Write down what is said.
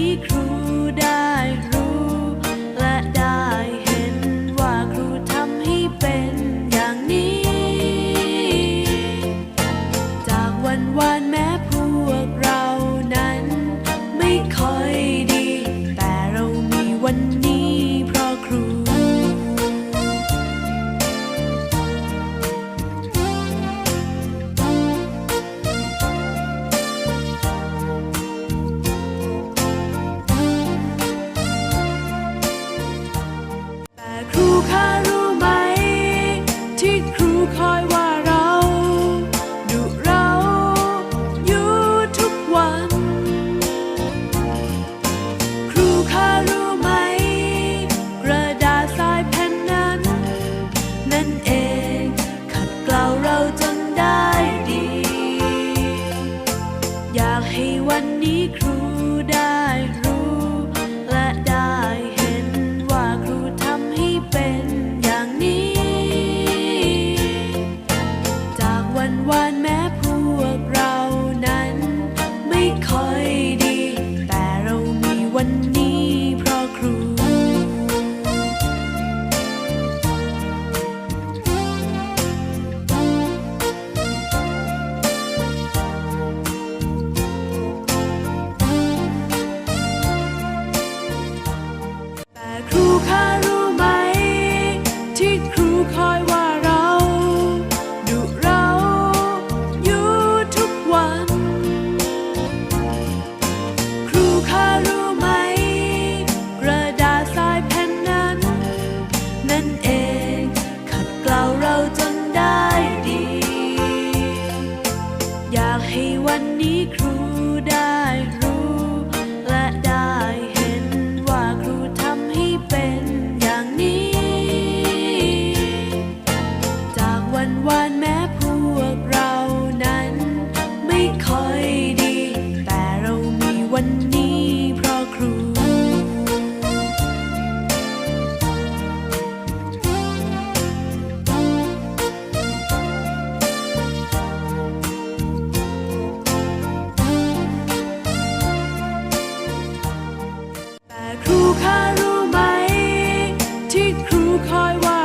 cry ค่ะรู้ไหม ที่ครูคอยว่า ที่ครูคอยว่า